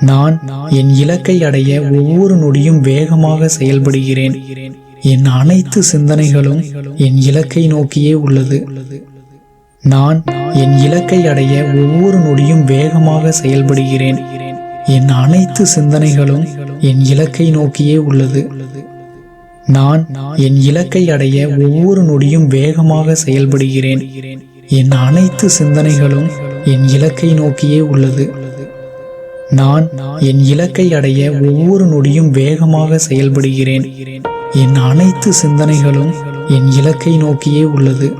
நான் என் இலக்கை அடைய ஒவ்வொரு நொடியும் வேகமாக செயல்படுகிறேன். என் அனைத்து சிந்தனைகளும் என் இலக்கை நோக்கியே உள்ளது. நான் என் இலக்கை அடைய ஒவ்வொரு நொடியும் வேகமாக செயல்படுகிறேன். என் அனைத்து சிந்தனைகளும் என் இலக்கை நோக்கியே உள்ளது. நான் என் இலக்கை அடைய ஒவ்வொரு நொடியும் வேகமாக செயல்படுகிறேன். என் அனைத்து சிந்தனைகளும் என் இலக்கை நோக்கியே உள்ளது. நான் என் இலக்கை அடைய ஒவ்வொரு நொடியும் வேகமாக செயல்படுகிறேன். என் அனைத்து சிந்தனைகளும் என் இலக்கை நோக்கியே உள்ளது.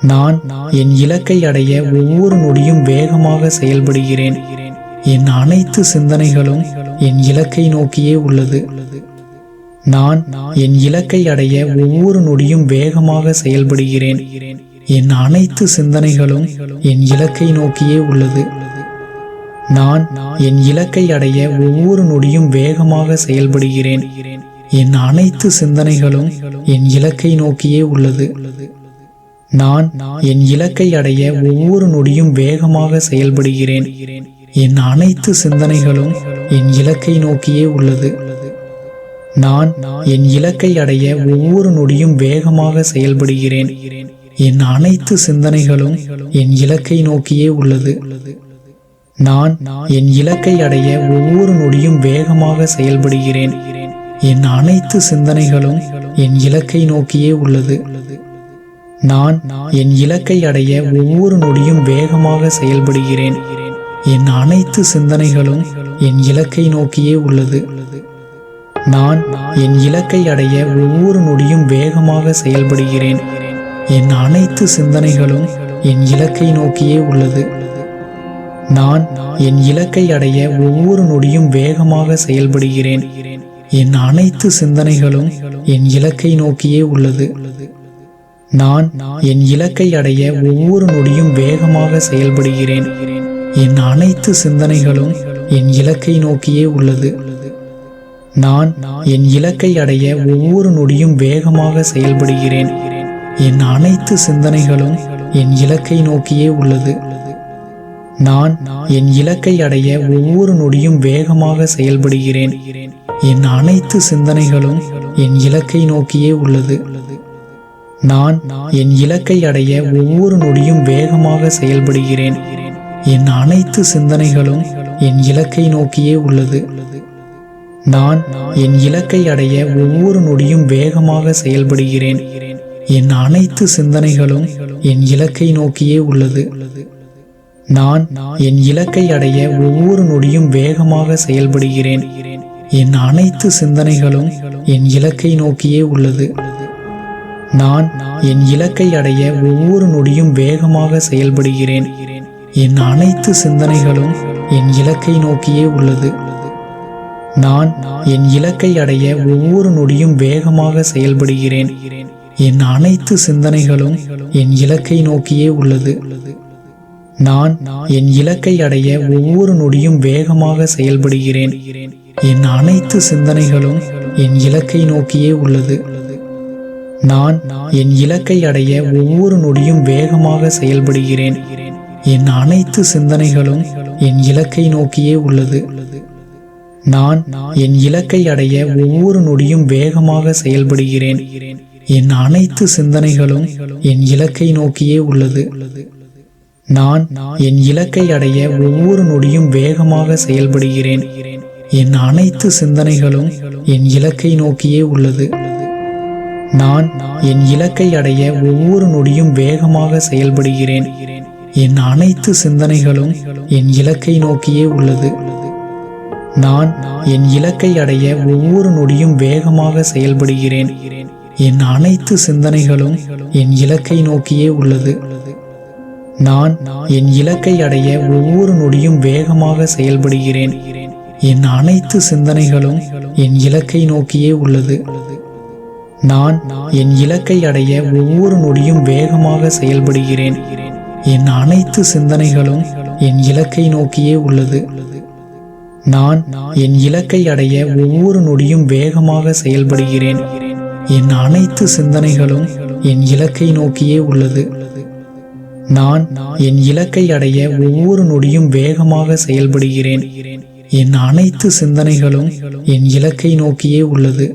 நான் என் இலக்கை அடைய ஒவ்வொரு நொடியும் வேகமாக செயல்படுகிறேன். என் அனைத்து சிந்தனைகளும் என் இலக்கை நோக்கியே உள்ளது. நான் என் இலக்கை அடைய ஒவ்வொரு நொடியும் வேகமாக செயல்படுகிறேன். என் அனைத்து சிந்தனைகளும் என் இலக்கை நோக்கியே உள்ளது. நான் என் இலக்கை அடைய ஒவ்வொரு நொடியும் வேகமாக செயல்படுகிறேன். என் அனைத்து சிந்தனைகளும் என் இலக்கை நோக்கியே உள்ளது. நான் என் இலக்கை அடைய ஒவ்வொரு நொடியும் வேகமாக செயல்படுகிறேன். என் அனைத்து சிந்தனைகளும் என் இலக்கை நோக்கியே உள்ளது. நான் என் இலக்கை அடைய ஒவ்வொரு நொடியும் வேகமாக செயல்படுகிறேன். என் அனைத்து சிந்தனைகளும் என் இலக்கை நோக்கியே உள்ளது. நான் என் இலக்கை அடைய ஒவ்வொரு நொடியும் வேகமாக செயல்படுகிறேன். என் அனைத்து சிந்தனைகளும் என் இலக்கை நோக்கியே உள்ளது. நான் என் இலக்கை அடைய ஒவ்வொரு நொடியும் வேகமாக செயல்படுகிறேன். என் அனைத்து சிந்தனைகளும் என் இலக்கை நோக்கியே உள்ளது. நான் என் இலக்கை அடைய ஒவ்வொரு நொடியும் வேகமாக செயல்படுகிறேன். என் அனைத்து சிந்தனைகளும் என் இலக்கை நோக்கியே உள்ளது. நான் என் இலக்கை அடைய ஒவ்வொரு நொடியும் வேகமாக செயல்படுகிறேன். என் அனைத்து சிந்தனைகளும் என் இலக்கை நோக்கியே உள்ளது. நான் என் இலக்கை அடைய ஒவ்வொரு நொடியும் வேகமாக செயல்படுகிறேன். என் அனைத்து சிந்தனைகளும் என் இலக்கை நோக்கியே உள்ளது. நான் என் இலக்கை அடைய ஒவ்வொரு நொடியும் வேகமாக செயல்படுகிறேன். என் அனைத்து சிந்தனைகளும் என் இலக்கை நோக்கியே உள்ளது. நான் என் இலக்கை அடைய ஒவ்வொரு நொடியும் வேகமாக செயல்படுகிறேன். என் அனைத்து சிந்தனைகளும் என் இலக்கை நோக்கியே உள்ளது. நான் என் இலக்கை அடைய ஒவ்வொரு நொடியும் வேகமாக செயல்படுகிறேன். என் அனைத்து சிந்தனைகளும் என் இலக்கை நோக்கியே உள்ளது. நான் என் இலக்கை அடைய ஒவ்வொரு நொடியும் வேகமாக செயல்படுகிறேன். என் அனைத்து சிந்தனைகளும் என் இலக்கை நோக்கியே உள்ளது. நான் என் இலக்கை அடைய ஒவ்வொரு நொடியும் வேகமாக செயல்படுகிறேன். என் அனைத்து சிந்தனைகளும் என் இலக்கை நோக்கியே உள்ளது. நான் என் இலக்கை அடைய ஒவ்வொரு நொடியும் வேகமாக செயல்படுகிறேன். என் அனைத்து சிந்தனைகளும் என் இலக்கை நோக்கியே உள்ளது. நான் என் இலக்கை அடைய ஒவ்வொரு நொடியும் வேகமாக செயல்படுகிறேன். என் அனைத்து சிந்தனைகளும் என் இலக்கை நோக்கியே உள்ளது. நான் என் இலக்கை அடைய ஒவ்வொரு நொடியும் வேகமாக செயல்படுகிறேன். என் அனைத்து சிந்தனைகளும் என் இலக்கை நோக்கியே உள்ளது. நான் என் இலக்கை அடைய ஒவ்வொரு நொடியும் வேகமாக செயல்படுகிறேன். என் அனைத்து சிந்தனைகளும் என் இலக்கை நோக்கியே உள்ளது. நான் என் இலக்கை அடைய ஒவ்வொரு நொடியும் வேகமாக செயல்படுகிறேன். என் அனைத்து சிந்தனைகளும் என் இலக்கை நோக்கியே உள்ளது. நான் என் இலக்கை அடைய ஒவ்வொரு நொடியும் வேகமாக செயல்படுகிறேன். என் அனைத்து சிந்தனைகளும் என் இலக்கை நோக்கியே உள்ளது. நான் என் இலக்கை அடைய ஒவ்வொரு நொடியும் வேகமாக செயல்படுகிறேன். என் அனைத்து சிந்தனைகளும் என் இலக்கை நோக்கியே உள்ளது. நான் என் இலக்கை அடைய ஒவ்வொரு நொடியும் வேகமாக செயல்படுகிறேன். என் அனைத்து சிந்தனைகளும் என் இலக்கை நோக்கியே உள்ளது. நான் என் இலக்கை அடைய ஒவ்வொரு நொடியும் வேகமாக செயல்படுகிறேன். என் அனைத்து சிந்தனைகளும் என் இலக்கை நோக்கியே உள்ளது. நான் என் இலக்கை அடைய ஒவ்வொரு நொடியும் வேகமாக செயல்படுகிறேன். என் அனைத்து சிந்தனைகளும் என் இலக்கை நோக்கியே உள்ளது. நான் என் இலக்கை அடைய ஒவ்வொரு நொடியும் வேகமாக செயல்படுகிறேன். என் அனைத்து சிந்தனைகளும் என் இலக்கை நோக்கியே உள்ளது. நான் என் இலக்கை அடைய ஒவ்வொரு நொடியும் வேகமாக செயல்படுகிறேன். என் அனைத்து சிந்தனைகளும் என் இலக்கை நோக்கியே உள்ளது.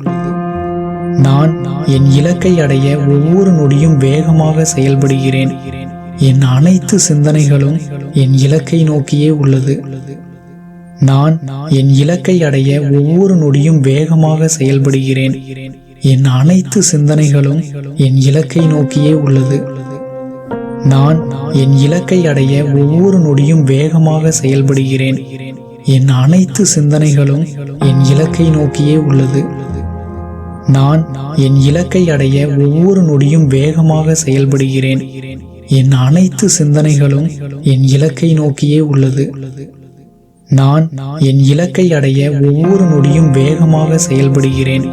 நான் என் இலக்கை அடைய ஒவ்வொரு நொடியும் வேகமாக செயல்படுகிறேன். என் அனைத்து சிந்தனைகளும் என் இலக்கை நோக்கியே உள்ளது. நான் என் இலக்கை அடைய ஒவ்வொரு நொடியும் வேகமாக செயல்படுகிறேன். என் அனைத்து சிந்தனைகளும் என் இலக்கை நோக்கியே உள்ளது. நான் என் இலக்கை அடைய ஒவ்வொரு நொடியும் வேகமாக செயல்படுகிறேன். என் அனைத்து சிந்தனைகளும் என் இலக்கை நோக்கியே உள்ளது. நான் என் இலக்கை அடைய ஒவ்வொரு நொடியும் வேகமாக செயல்படுகிறேன். என் அனைத்து சிந்தனைகளும் என் இலக்கை நோக்கியே உள்ளது. நான் என் இலக்கை அடைய ஒவ்வொரு நொடியும் வேகமாக செயல்படுகிறேன்.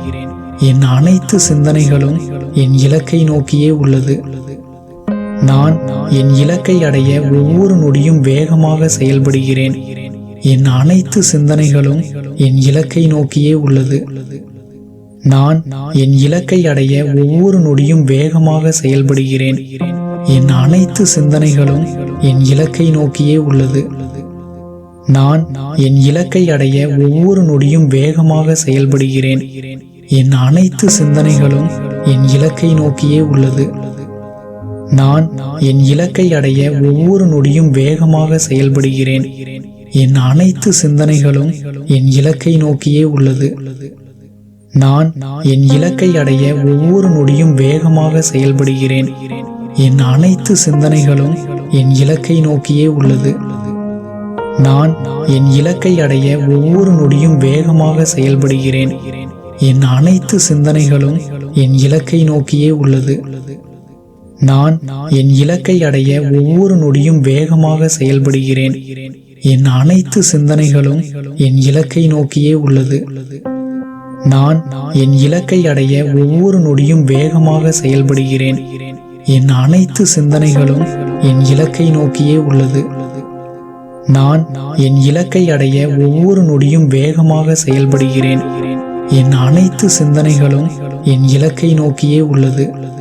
என் அனைத்து சிந்தனைகளும் என் இலக்கை நோக்கியே உள்ளது. நான் என் இலக்கை அடைய ஒவ்வொரு நொடியும் வேகமாக செயல்படுகிறேன். என் அனைத்து சிந்தனைகளும் என் இலக்கை நோக்கியே உள்ளது. நான் என் இலக்கை அடைய ஒவ்வொரு நொடியும் வேகமாக செயல்படுகிறேன். என் அனைத்து சிந்தனைகளும் என் இலக்கை நோக்கியே உள்ளது. நான் என் இலக்கை அடைய ஒவ்வொரு நொடியும் வேகமாக செயல்படுகிறேன். என் அனைத்து சிந்தனைகளும் என் இலக்கை நோக்கியே உள்ளது. நான் என் இலக்கை அடைய ஒவ்வொரு நொடியும் வேகமாக செயல்படுகிறேன். என் அனைத்து சிந்தனைகளும் என் இலக்கை நோக்கியே உள்ளது. நான் என் இலக்கை அடைய ஒவ்வொரு நொடியும் வேகமாக செயல்படுகிறேன். என் அனைத்து சிந்தனைகளும் என் இலக்கை நோக்கியே உள்ளது. நான் என் இலக்கை அடைய ஒவ்வொரு நொடியும் வேகமாக செயல்படுகிறேன். என் அனைத்து சிந்தனைகளும் என் இலக்கை நோக்கியே உள்ளது. நான் என் இலக்கை அடைய ஒவ்வொரு நொடியும் வேகமாக செயல்படுகிறேன். என் அனைத்து சிந்தனைகளும் என் இலக்கை நோக்கியே உள்ளது. நான் என் இலக்கை அடைய ஒவ்வொரு நொடியும் வேகமாக செயல்படுகிறேன். என் அனைத்து சிந்தனைகளும் என் இலக்கை நோக்கியே உள்ளது. நான் என் இலக்கை அடைய ஒவ்வொரு நொடியும் வேகமாக செயல்படுகிறேன். என் அனைத்து சிந்தனைகளும் என் இலக்கை நோக்கியே உள்ளது.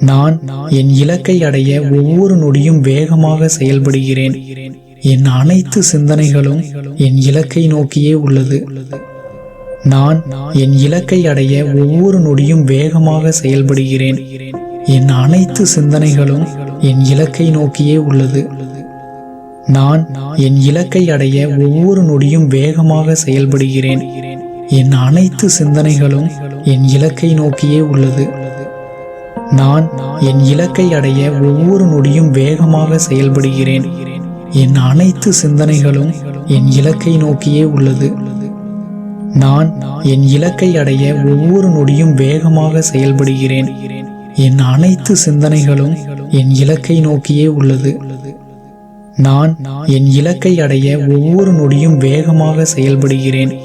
நான் என் இலக்கை அடைய ஒவ்வொரு நொடியும் வேகமாக செயல்படுகிறேன். என் அனைத்து சிந்தனைகளும் என் இலக்கை நோக்கியே உள்ளது. நான் என் இலக்கை அடைய ஒவ்வொரு நொடியும் வேகமாக செயல்படுகிறேன். என் அனைத்து சிந்தனைகளும் என் இலக்கை நோக்கியே உள்ளது. நான் என் இலக்கை அடைய ஒவ்வொரு நொடியும் வேகமாக செயல்படுகிறேன். என் அனைத்து சிந்தனைகளும் என் இலக்கை நோக்கியே உள்ளது. நான் என் இலக்கை அடைய ஒவ்வொரு நொடியும் வேகமாக செயல்படுகிறேன். என் அனைத்து சிந்தனைகளும் என் இலக்கை நோக்கியே உள்ளது. நான் என் இலக்கை அடைய ஒவ்வொரு நொடியும் வேகமாக செயல்படுகிறேன். என் அனைத்து சிந்தனைகளும் என் இலக்கை நோக்கியே உள்ளது. நான் என் இலக்கை அடைய ஒவ்வொரு நொடியும் வேகமாக செயல்படுகிறேன்.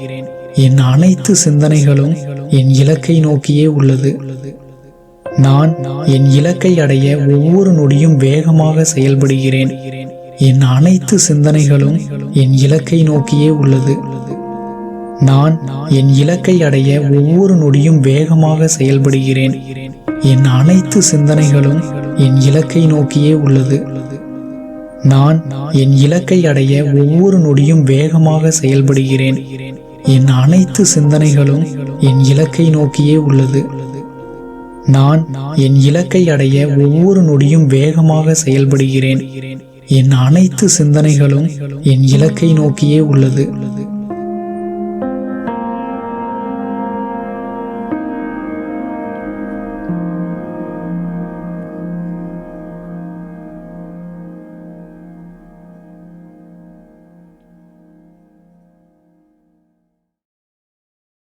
என் அனைத்து சிந்தனைகளும் என் இலக்கை நோக்கியே உள்ளது. நான் என் இலக்கை அடைய ஒவ்வொரு நொடியும் வேகமாக செயல்படுகிறேன். என் அனைத்து சிந்தனைகளும் என் இலக்கை நோக்கியே உள்ளது. நான் என் இலக்கை அடைய ஒவ்வொரு நொடியும் வேகமாக செயல்படுகிறேன். என் அனைத்து சிந்தனைகளும் என் இலக்கை நோக்கியே உள்ளது. நான் என் இலக்கை அடைய ஒவ்வொரு நொடியும் வேகமாக செயல்படுகிறேன். என் அனைத்து சிந்தனைகளும் என் இலக்கை நோக்கியே உள்ளது. நான் என் இலக்கை அடைய ஒவ்வொரு நொடியும் வேகமாக செயல்படுகிறேன். என் அனைத்து சிந்தனைகளும் என் இலக்கை நோக்கியே உள்ளது.